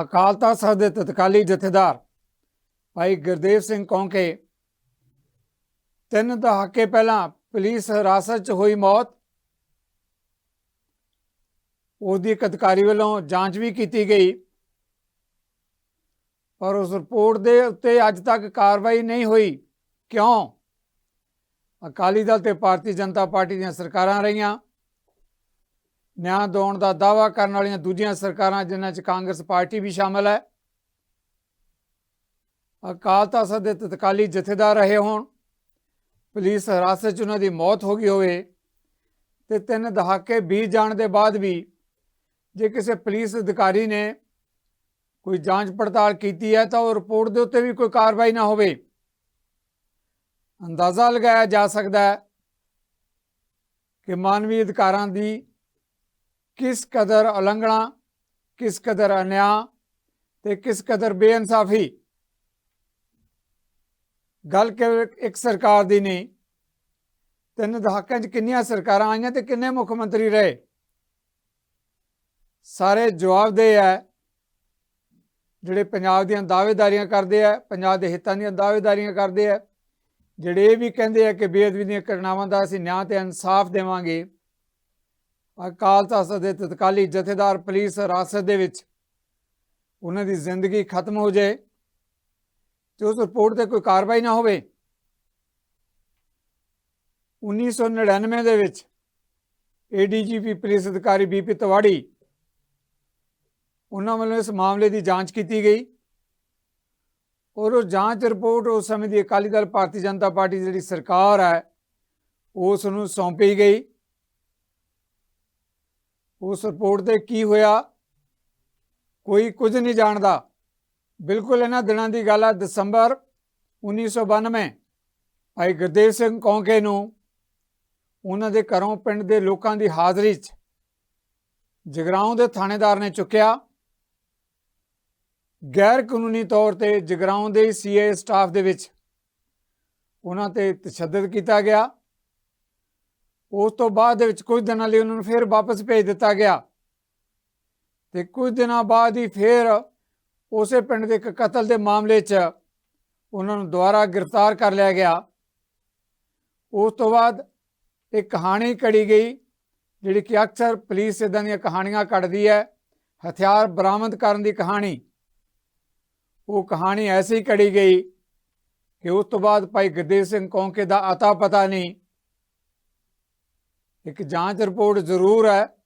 ਅਕਾਲ ਤਖਤ ਸਾਹਿਬ ਦੇ ਤਤਕਾਲੀ ਜਥੇਦਾਰ ਭਾਈ ਗੁਰਦੇਵ ਸਿੰਘ ਕੌਂਕੇ, ਤਿੰਨ ਦਹਾਕੇ ਪਹਿਲਾਂ ਪੁਲਿਸ ਹਿਰਾਸਤ 'ਚ ਹੋਈ ਮੌਤ। ਉਹਦੀ ਇੱਕ ਅਧਿਕਾਰੀ ਵੱਲੋਂ ਜਾਂਚ ਵੀ ਕੀਤੀ ਗਈ। ਪਰ ਉਸ ਰਿਪੋਰਟ ਦੇ ਉੱਤੇ ਅੱਜ ਤੱਕ ਕਾਰਵਾਈ ਨਹੀਂ ਹੋਈ। ਕਿਉਂ? ਅਕਾਲੀ ਦਲ ਤੇ ਭਾਰਤੀ ਜਨਤਾ ਪਾਰਟੀ ਦੀਆਂ ਸਰਕਾਰਾਂ ਰਹੀਆਂ। ਨਿਆਂ ਦਿਵਾਉਣ ਦਾ ਦਾਅਵਾ ਕਰਨ ਵਾਲੀਆਂ ਦੂਜੀਆਂ ਸਰਕਾਰਾਂ, ਜਿਨ੍ਹਾਂ 'ਚ ਕਾਂਗਰਸ ਪਾਰਟੀ ਵੀ ਸ਼ਾਮਲ ਹੈ। ਅਕਾਲ ਤਖਤ ਦੇ ਤਤਕਾਲੀ ਜਥੇਦਾਰ ਰਹੇ ਹੋਣ। ਪੁਲਿਸ ਹਿਰਾਸਤ 'ਚ ਉਹਨਾਂ ਦੀ ਮੌਤ ਹੋ ਗਈ ਹੋਵੇ ਤੇ ਤਿੰਨ ਦਹਾਕੇ ਬੀਤ ਜਾਣ ਦੇ ਬਾਅਦ ਵੀ ਜੇ ਕਿਸੇ ਪੁਲਿਸ ਅਧਿਕਾਰੀ ਨੇ ਕੋਈ ਜਾਂਚ ਪੜਤਾਲ ਕੀਤੀ ਹੈ ਤਾਂ ਉਹ ਰਿਪੋਰਟ ਦੇ ਉੱਤੇ ਵੀ ਕੋਈ ਕਾਰਵਾਈ ਨਾ ਹੋਵੇ। ਅੰਦਾਜ਼ਾ ਲਗਾਇਆ ਜਾ ਸਕਦਾ ਹੈ ਕਿ ਮਾਨਵੀ ਅਧਿਕਾਰਾਂ ਦੀ ਕਿਸ ਕਦਰ ਉਲੰਘਣਾ, ਕਿਸ ਕਦਰ ਅਨਿਆਂ ਤੇ ਕਿਸ ਕਦਰ ਬੇਇਨਸਾਫੀ? ਗੱਲ ਕੇਵਲ ਇੱਕ ਸਰਕਾਰ ਦੀ ਨਹੀਂ, ਤਿੰਨ ਦਹਾਕਿਆਂ 'ਚ ਕਿੰਨੀਆਂ ਸਰਕਾਰਾਂ ਆਈਆਂ ਤੇ ਕਿੰਨੇ ਮੁੱਖ ਮੰਤਰੀ ਰਹੇ? ਸਾਰੇ ਜਵਾਬਦੇਹ ਹੈ, ਜਿਹੜੇ ਪੰਜਾਬ ਦੀਆਂ ਦਾਅਵੇਦਾਰੀਆਂ ਕਰਦੇ ਆ ਪੰਜਾਬ ਦੇ ਹਿੱਤਾਂ ਦੀਆਂ ਦਾਅਵੇਦਾਰੀਆਂ ਕਰਦੇ ਆ ਜਿਹੜੇ ਇਹ ਵੀ ਕਹਿੰਦੇ ਆ ਕਿ ਬੇਅਦਬੀ ਦੀਆਂ ਘਟਨਾਵਾਂ ਦਾ ਅਸੀਂ ਨਿਆਂ ਤੇ ਇਨਸਾਫ ਦੇਵਾਂਗੇ। ਅਕਾਲ ਤਖਤ ਦੇ ਤਤਕਾਲੀ ਜਥੇਦਾਰ ਪੁਲਿਸ ਹਿਰਾਸਤ ਦੇ ਵਿੱਚ ਉਹਨਾਂ ਦੀ ਜ਼ਿੰਦਗੀ ਖਤਮ ਹੋ ਜਾਏ, ਤੇ ਉਸ ਰਿਪੋਰਟ ਤੇ ਕੋਈ ਕਾਰਵਾਈ ਨਾ ਹੋਵੇ। 1999 ਦੇ ਵਿੱਚ ਏਡੀਜੀਪੀ ਪੁਲਿਸ ਅਧਿਕਾਰੀ ਬੀਪੀ ਤਵਾੜੀ ਉਹਨਾਂ ਵੱਲੋਂ ਇਸ ਮਾਮਲੇ ਦੀ ਜਾਂਚ ਕੀਤੀ ਗਈ ਔਰ ਉਹ ਜਾਂਚ ਰਿਪੋਰਟ ਉਸ ਸਮੇਂ ਦੀ ਅਕਾਲੀ ਦਲ ਭਾਰਤੀ ਜਨਤਾ ਪਾਰਟੀ ਜਿਹੜੀ ਸਰਕਾਰ ਹੈ ਉਸ ਨੂੰ ਸੌਂਪੀ ਗਈ। ਉਸ ਰਿਪੋਰਟ ਤੇ ਕੀ ਹੋਇਆ? ਕੋਈ ਕੁਝ ਨਹੀਂ ਜਾਣਦਾ। ਬਿਲਕੁਲ ਇਹਨਾਂ ਦਿਨਾਂ ਦੀ ਗੱਲ ਹੈ ਦਸੰਬਰ 1992 ਭਾਈ ਗੁਰਦੇਵ ਸਿੰਘ ਕੌਂਕੇ ਨੂੰ, ਉਹਨਾਂ ਦੇ ਘਰੋਂ ਪਿੰਡ ਦੇ ਲੋਕਾਂ ਦੀ ਹਾਜ਼ਰੀ 'ਚ ਜਗਰਾਉਂ ਦੇ ਥਾਣੇਦਾਰ ਨੇ ਚੁੱਕਿਆ। ਗੈਰ ਕਾਨੂੰਨੀ ਤੌਰ ਤੇ ਜਗਰਾਉਂ ਦੇ ਸੀਏ ਸਟਾਫ ਦੇ ਵਿੱਚ ਉਹਨਾਂ ਤੇ ਤਸ਼ੱਦਦ ਕੀਤਾ ਗਿਆ। ਉਸ ਤੋਂ ਬਾਅਦ ਦੇ ਵਿੱਚ ਕੁਝ ਦਿਨਾਂ ਲਈ ਉਹਨਾਂ ਨੂੰ ਫਿਰ ਵਾਪਸ ਭੇਜ ਦਿੱਤਾ ਗਿਆ। ਤੇ ਕੁਝ ਦਿਨਾਂ ਬਾਅਦ ਹੀ ਫਿਰ ਉਸੇ ਪਿੰਡ ਦੇ ਇੱਕ ਕਤਲ ਦੇ ਮਾਮਲੇ 'ਚ ਉਹਨਾਂ ਨੂੰ ਦੁਬਾਰਾ ਗ੍ਰਿਫਤਾਰ ਕਰ ਲਿਆ ਗਿਆ। ਉਸ ਤੋਂ ਬਾਅਦ ਇੱਕ ਕਹਾਣੀ ਕੜੀ ਗਈ, ਜਿਹੜੀ ਕਿ ਅਕਸਰ ਪੁਲਿਸ ਇਦਾਂ ਦੀਆਂ ਕਹਾਣੀਆਂ ਕੱਢਦੀ ਹੈ, ਹਥਿਆਰ ਬਰਾਮਦ ਕਰਨ ਦੀ ਕਹਾਣੀ। ਉਹ ਕਹਾਣੀ ਐਸੀ ਹੀ ਕੜੀ ਗਈ ਕਿ ਉਸ ਤੋਂ ਬਾਅਦ ਭਾਈ ਗੁਰਦੇਵ ਸਿੰਘ ਕੌਂਕੇ ਦਾ ਅਤਾ ਪਤਾ ਨਹੀਂ ਇੱਕ ਜਾਂਚ ਰਿਪੋਰਟ ਜ਼ਰੂਰ ਹੈ,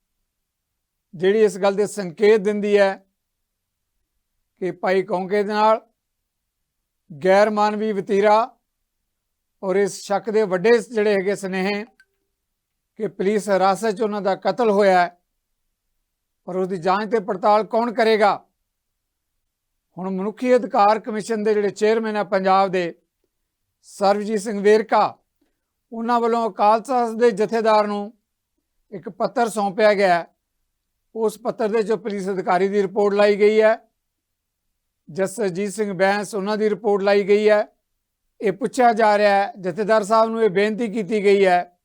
ਜਿਹੜੀ ਇਸ ਗੱਲ ਦੇ ਸੰਕੇਤ ਦਿੰਦੀ ਹੈ ਕਿ ਭਾਈ ਕੌਂਕੇ ਦੇ ਨਾਲ ਗੈਰ ਮਾਨਵੀ ਵਤੀਰਾ ਔਰ ਇਸ ਸ਼ੱਕ ਦੇ ਵੱਡੇ ਜਿਹੜੇ ਹੈਗੇ ਸਨੇਹ ਕਿ ਪੁਲਿਸ ਹਿਰਾਸਤ 'ਚ ਉਹਨਾਂ ਦਾ ਕਤਲ ਹੋਇਆ ਹੈ ਪਰ ਉਸ ਦੀ ਜਾਂਚ ਤੇ ਪੜਤਾਲ ਕੌਣ ਕਰੇਗਾ? ਹੁਣ ਮਨੁੱਖੀ ਅਧਿਕਾਰ ਕਮਿਸ਼ਨ ਦੇ ਜਿਹੜੇ ਚੇਅਰਮੈਨ ਆ ਪੰਜਾਬ ਦੇ ਸਰਵਜੀਤ ਸਿੰਘ ਵੇਰਕਾ ਉਹਨਾਂ ਵੱਲੋਂ ਅਕਾਲ ਤਖਤ ਦੇ ਜਥੇਦਾਰ ਨੂੰ ਇੱਕ ਪੱਤਰ ਸੌਂਪਿਆ ਗਿਆ ਉਸ ਪੱਤਰ ਦੇ ਜੋ ਪੁਲਿਸ ਅਧਿਕਾਰੀ ਦੀ ਰਿਪੋਰਟ ਲਾਈ ਗਈ ਹੈ। ਜਸਜੀਤ ਸਿੰਘ ਬੈਂਸ ਉਹਨਾਂ ਦੀ ਰਿਪੋਰਟ ਲਾਈ ਗਈ ਹੈ। ਇਹ ਪੁੱਛਿਆ ਜਾ ਰਿਹਾ ਹੈ, ਜਥੇਦਾਰ ਸਾਹਿਬ ਨੂੰ ਇਹ ਬੇਨਤੀ ਕੀਤੀ ਗਈ ਹੈ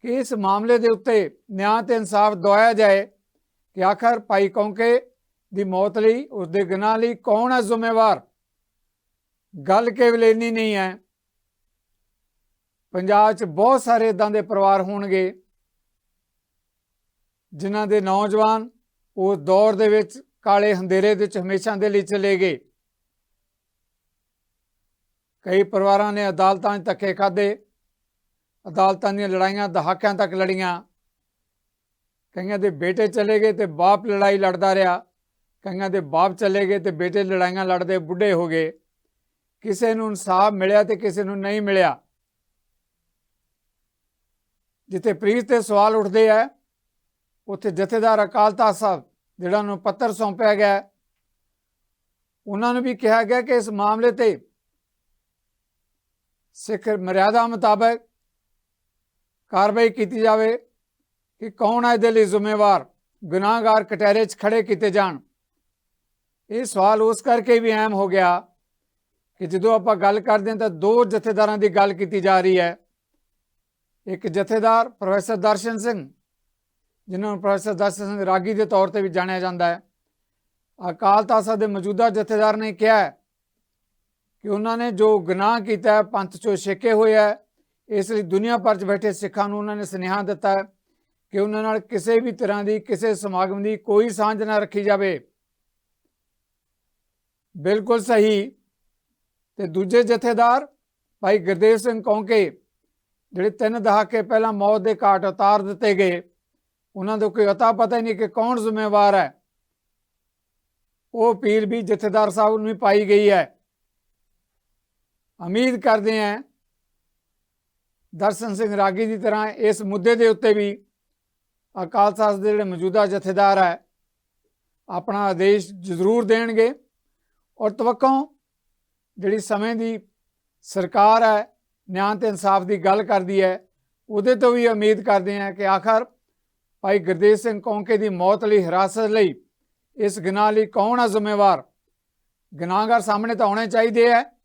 ਕਿ ਇਸ ਮਾਮਲੇ ਦੇ ਉੱਤੇ ਨਿਆਂ ਤੇ ਇਨਸਾਫ ਦਵਾਇਆ ਜਾਏ ਕਿ ਆਖਰ ਭਾਈ ਕੌਂਕੇ ਦੀ ਮੌਤ ਲਈ ਉਸ ਦੇ ਗੁਨਾਹ ਲਈ ਕੌਣ ਹੈ ਜ਼ਿੰਮੇਵਾਰ? ਗੱਲ ਕੇਵਲ ਇੰਨੀ ਨਹੀਂ ਹੈ ਪੰਜਾਬ 'ਚ ਬਹੁਤ ਸਾਰੇ ਇਦਾਂ ਦੇ ਪਰਿਵਾਰ ਹੋਣਗੇ ਜਿਨ੍ਹਾਂ ਦੇ ਨੌਜਵਾਨ ਉਸ ਦੌਰ ਦੇ ਵਿੱਚ ਕਾਲੇ ਹੰਦੇਰੇ ਦੇ ਵਿੱਚ ਹਮੇਸ਼ਾ ਦੇ ਲਈ ਚਲੇ ਗਏ। ਕਈ ਪਰਿਵਾਰਾਂ ਨੇ ਅਦਾਲਤਾਂ 'ਚ ਧੱਕੇ ਖਾਦੇ ਅਦਾਲਤਾਂ ਦੀਆਂ ਲੜਾਈਆਂ ਦਹਾਕਿਆਂ ਤੱਕ ਲੜੀਆਂ। ਕਈਆਂ ਦੇ ਬੇਟੇ ਚਲੇ ਗਏ ਤੇ ਬਾਪ ਲੜਾਈ ਲੜਦਾ ਰਿਹਾ। ਕਈਆਂ ਦੇ ਬਾਪ ਚਲੇ ਗਏ ਤੇ ਬੇਟੇ ਲੜਾਈਆਂ ਲੜਦੇ ਬੁੱਢੇ ਹੋ ਗਏ। ਕਿਸੇ ਨੂੰ ਇਨਸਾਫ ਮਿਲਿਆ ਤੇ ਕਿਸੇ ਨੂੰ ਨਹੀਂ ਮਿਲਿਆ। ਜਿੱਥੇ ਪ੍ਰੀਤ ਤੇ ਸਵਾਲ ਉੱਠਦੇ ਆ, ਉੱਥੇ ਜਥੇਦਾਰ ਅਕਾਲ ਤਖਤ ਸਾਹਿਬ ਜਿਹੜਾ ਨੂੰ ਪੱਤਰ ਸੌਂਪਿਆ ਗਿਆ, ਉਹਨਾਂ ਨੂੰ ਵੀ ਕਿਹਾ ਗਿਆ ਕਿ ਇਸ ਮਾਮਲੇ ਤੇ ਸਿੱਖ ਮਰਿਆਦਾ ਮੁਤਾਬਕ ਕਾਰਵਾਈ ਕੀਤੀ ਜਾਵੇ ਕਿ ਕੌਣ ਹੈ ਇਹਦੇ ਲਈ ਜ਼ਿੰਮੇਵਾਰ, ਗੁਨਾਹਗਾਰ ਕਟਹਿਰੇ 'ਚ ਖੜੇ ਕੀਤੇ ਜਾਣ। ਇਹ ਸਵਾਲ ਉਸ ਕਰਕੇ ਵੀ ਅਹਿਮ ਹੋ ਗਿਆ ਕਿ ਜਦੋਂ ਆਪਾਂ ਗੱਲ ਕਰਦੇ ਹਾਂ ਤਾਂ ਦੋ ਜਥੇਦਾਰਾਂ ਦੀ ਗੱਲ ਕੀਤੀ ਜਾ ਰਹੀ ਹੈ। ਇੱਕ ਜਥੇਦਾਰ ਪ੍ਰੋਫੈਸਰ ਦਰਸ਼ਨ ਸਿੰਘ, ਜਿਨ੍ਹਾਂ ਨੂੰ ਪ੍ਰੋਫੈਸਰ ਦਰਸ਼ਨ ਸਿੰਘ ਰਾਗੀ ਦੇ ਤੌਰ ਤੇ ਵੀ ਜਾਣਿਆ ਜਾਂਦਾ ਹੈ। ਅਕਾਲ ਤਾਸਾ ਦੇ ਮੌਜੂਦਾ ਜਥੇਦਾਰ ਨੇ ਕਿਹਾ ਕਿ ਉਹਨਾਂ ਨੇ ਜੋ ਗੁਨਾਹ ਕੀਤਾ ਹੈ, ਪੰਥ ਚੋਂ ਛੇਕੇ ਹੋਏ ਹੈ, ਇਸ ਲਈ ਦੁਨੀਆ ਭਰ 'ਚ ਬੈਠੇ ਸਿੱਖਾਂ ਨੂੰ ਉਹਨਾਂ ਨੇ ਸੁਨੇਹਾ ਦਿੱਤਾ ਹੈ ਕਿ ਉਹਨਾਂ ਨਾਲ ਕਿਸੇ ਵੀ ਤਰ੍ਹਾਂ ਦੀ, ਕਿਸੇ ਸਮਾਗਮ ਦੀ ਕੋਈ ਸਾਂਝ ਨਾ ਰੱਖੀ ਜਾਵੇ। ਬਿਲਕੁਲ ਸਹੀ। ਤੇ ਦੂਜੇ ਜਥੇਦਾਰ ਭਾਈ ਗੁਰਦੇਵ ਸਿੰਘ ਕੌਂਕੇ ਜਿਹੜੇ ਤਿੰਨ ਦਹਾਕੇ ਪਹਿਲਾਂ ਮੌਤ ਦੇ ਘਾਟ ਉਤਾਰ ਦਿੱਤੇ ਗਏ, ਉਹਨਾਂ ਦਾ ਕੋਈ ਅਤਾ ਪਤਾ ਹੀ ਨਹੀਂ ਕਿ ਕੌਣ ਜ਼ਿੰਮੇਵਾਰ ਹੈ। ਉਹ ਅਪੀਲ ਵੀ ਜਥੇਦਾਰ ਸਾਹਿਬ ਨੂੰ ਵੀ ਪਾਈ ਗਈ ਹੈ। ਉਮੀਦ ਕਰਦੇ ਹਾਂ ਦਰਸ਼ਨ ਸਿੰਘ ਰਾਗੀ ਦੀ ਤਰ੍ਹਾਂ ਇਸ ਮੁੱਦੇ ਦੇ ਉੱਤੇ ਵੀ ਅਕਾਲ ਤਖਤ ਦੇ ਜਿਹੜੇ ਮੌਜੂਦਾ ਜਥੇਦਾਰ ਹੈ, ਆਪਣਾ ਆਦੇਸ਼ ਜ਼ਰੂਰ ਦੇਣਗੇ। ਔਰ ਤਵੱਕੋਂ ਜਿਹੜੀ ਸਮੇਂ ਦੀ ਸਰਕਾਰ ਹੈ ਨਿਆਂ ਤੇ ਇਨਸਾਫ ਦੀ ਗੱਲ ਕਰਦੀ ਹੈ। ਉਹਦੇ ਤੋਂ ਵੀ ਉਮੀਦ ਕਰਦੇ ਹਾਂ ਕਿ ਆਖਰ ਭਾਈ ਗੁਰਦੇਵ ਸਿੰਘ ਕੌਂਕੇ ਦੀ ਮੌਤ ਲਈ ਹਿਰਾਸਤ ਲਈ ਇਸ ਗੁਨਾਹ ਲਈ ਕੌਣ ਆ ਜ਼ਿੰਮੇਵਾਰ? ਗੁਨਾਹਗਾਰ ਸਾਹਮਣੇ ਤਾਂ ਆਉਣੇ ਚਾਹੀਦੇ ਹੈ